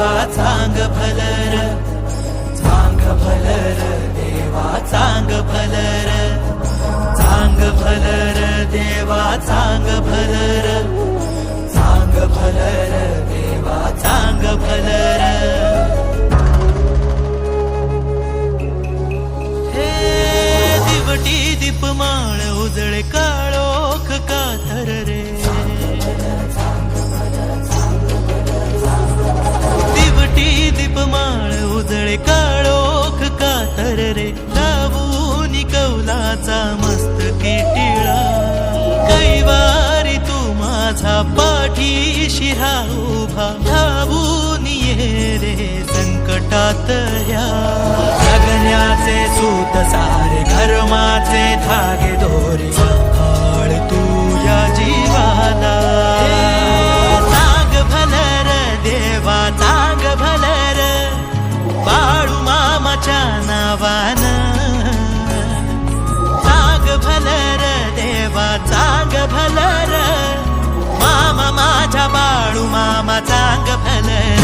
देवा चांग भलर चांग भलर देवा चांग भलर चांग भलर कौलाचा मस्त टिळा कैवारी तू माझा पाठीशी उभा धावून ये रे संकटात या. जगण्याचे सूत सारे धर्माचे धागे दोरे. आळ तू या जीवाला. चांग भलर देवा चांग भलर बाळू मामाच्या नावान भलर मामा